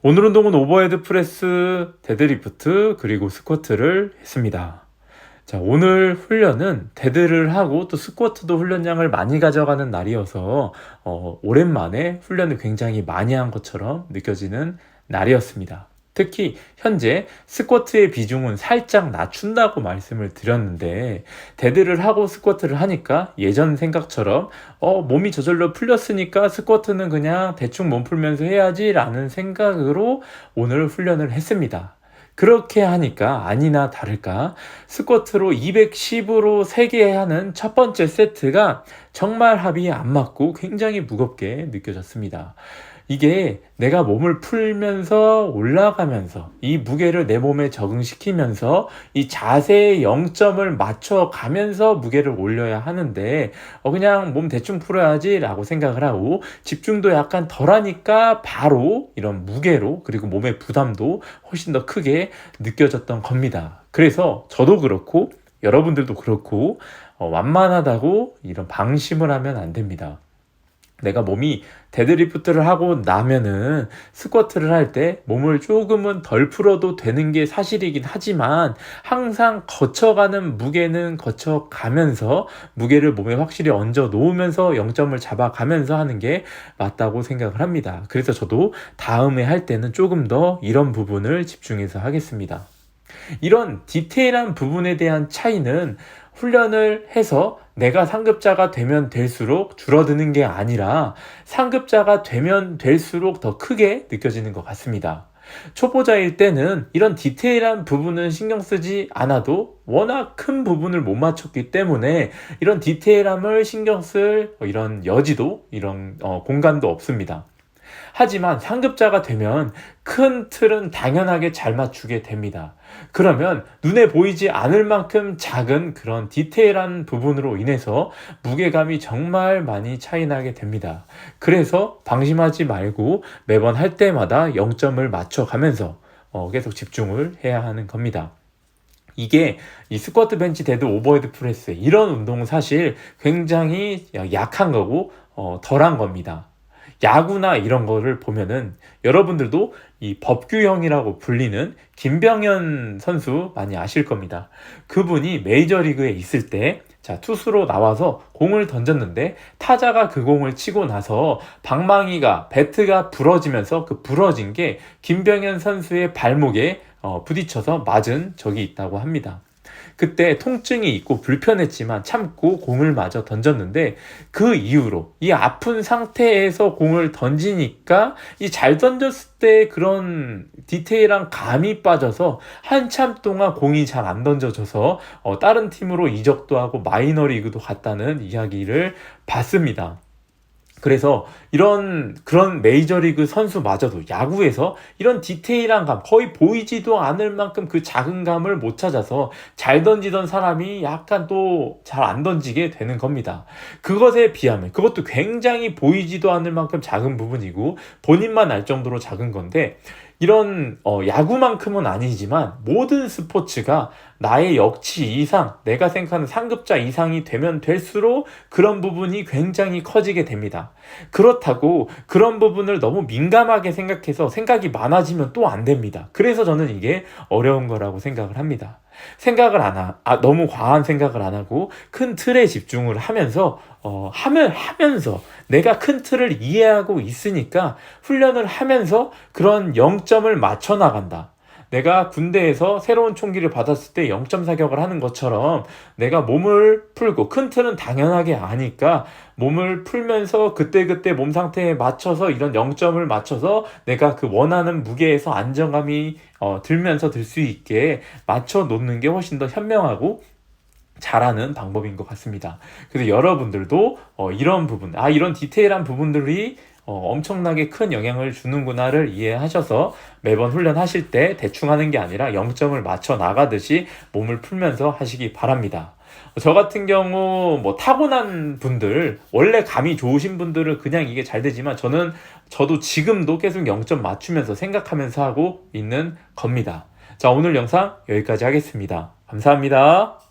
오늘 운동은 오버헤드 프레스, 데드리프트, 그리고 스쿼트를 했습니다. 자, 오늘 훈련은 데드를 하고 또 스쿼트도 훈련량을 많이 가져가는 날이어서 어, 오랜만에 훈련을 굉장히 많이 한 것처럼 느껴지는 날이었습니다. 특히 현재 스쿼트의 비중은 살짝 낮춘다고 말씀을 드렸는데 데드를 하고 스쿼트를 하니까 예전 생각처럼 어 몸이 저절로 풀렸으니까 스쿼트는 그냥 대충 몸 풀면서 해야지 라는 생각으로 오늘 훈련을 했습니다. 그렇게 하니까 아니나 다를까 스쿼트로 210으로 3개 하는 첫 번째 세트가 정말 합이 안 맞고 굉장히 무겁게 느껴졌습니다. 이게 내가 몸을 풀면서 올라가면서 이 무게를 내 몸에 적응시키면서 이 자세의 0점을 맞춰가면서 무게를 올려야 하는데 어 그냥 몸 대충 풀어야지 라고 생각을 하고 집중도 약간 덜하니까 바로 이런 무게로 그리고 몸의 부담도 훨씬 더 크게 느껴졌던 겁니다. 그래서 저도 그렇고 여러분들도 그렇고 어 완만하다고 이런 방심을 하면 안 됩니다. 내가 몸이 데드리프트를 하고 나면은 스쿼트를 할 때 몸을 조금은 덜 풀어도 되는 게 사실이긴 하지만 항상 거쳐가는 무게는 거쳐가면서 무게를 몸에 확실히 얹어 놓으면서 0점을 잡아가면서 하는 게 맞다고 생각을 합니다. 그래서 저도 다음에 할 때는 조금 더 이런 부분을 집중해서 하겠습니다. 이런 디테일한 부분에 대한 차이는 훈련을 해서 내가 상급자가 되면 될수록 줄어드는 게 아니라 상급자가 되면 될수록 더 크게 느껴지는 것 같습니다. 초보자일 때는 이런 디테일한 부분은 신경 쓰지 않아도 워낙 큰 부분을 못 맞췄기 때문에 이런 디테일함을 신경 쓸 이런 여지도 이런 어, 공간도 없습니다. 하지만 상급자가 되면 큰 틀은 당연하게 잘 맞추게 됩니다. 그러면 눈에 보이지 않을 만큼 작은 그런 디테일한 부분으로 인해서 무게감이 정말 많이 차이 나게 됩니다. 그래서 방심하지 말고 매번 할 때마다 0점을 맞춰가면서 어, 계속 집중을 해야 하는 겁니다. 이게 이 스쿼트 벤치 데드 오버헤드 프레스 이런 운동은 사실 굉장히 약한 거고 어, 덜한 겁니다. 야구나 이런 거를 보면은 여러분들도 이 법규형이라고 불리는 김병현 선수 많이 아실 겁니다. 그분이 메이저리그에 있을 때 자, 투수로 나와서 공을 던졌는데 타자가 그 공을 치고 나서 방망이가 배트가 부러지면서 그 부러진 게 김병현 선수의 발목에 어, 부딪혀서 맞은 적이 있다고 합니다. 그때 통증이 있고 불편했지만 참고 공을 마저 던졌는데 그 이후로 이 아픈 상태에서 공을 던지니까 이 잘 던졌을 때 그런 디테일한 감이 빠져서 한참 동안 공이 잘 안 던져져서 어, 다른 팀으로 이적도 하고 마이너리그도 갔다는 이야기를 봤습니다. 그래서 이런 그런 메이저리그 선수마저도 야구에서 이런 디테일한 감 거의 보이지도 않을 만큼 그 작은 감을 못 찾아서 잘 던지던 사람이 약간 또 잘 안 던지게 되는 겁니다. 그것에 비하면 그것도 굉장히 보이지도 않을 만큼 작은 부분이고 본인만 알 정도로 작은 건데 이런 어, 야구만큼은 아니지만 모든 스포츠가 나의 역치 이상, 내가 생각하는 상급자 이상이 되면 될수록 그런 부분이 굉장히 커지게 됩니다. 그렇다고 그런 부분을 너무 민감하게 생각해서 생각이 많아지면 또 안 됩니다. 그래서 저는 이게 어려운 거라고 생각을 합니다. 생각을 안 하, 아, 너무 과한 생각을 안 하고 큰 틀에 집중을 하면서, 어, 하면, 하면서 내가 큰 틀을 이해하고 있으니까 훈련을 하면서 그런 0점을 맞춰 나간다. 내가 군대에서 새로운 총기를 받았을 때 0점 사격을 하는 것처럼 내가 몸을 풀고 큰 틀은 당연하게 아니까 몸을 풀면서 그때그때 몸 상태에 맞춰서 이런 0점을 맞춰서 내가 그 원하는 무게에서 안정감이 어, 들면서 들 수 있게 맞춰 놓는 게 훨씬 더 현명하고 잘하는 방법인 것 같습니다. 그래서 여러분들도 어, 이런 부분, 아, 이런 디테일한 부분들이 어, 엄청나게 큰 영향을 주는구나를 이해하셔서 매번 훈련하실 때 대충 하는 게 아니라 0점을 맞춰 나가듯이 몸을 풀면서 하시기 바랍니다. 저 같은 경우 뭐 타고난 분들 원래 감이 좋으신 분들은 그냥 이게 잘 되지만 저는 저도 지금도 계속 0점 맞추면서 생각하면서 하고 있는 겁니다. 자 오늘 영상 여기까지 하겠습니다. 감사합니다.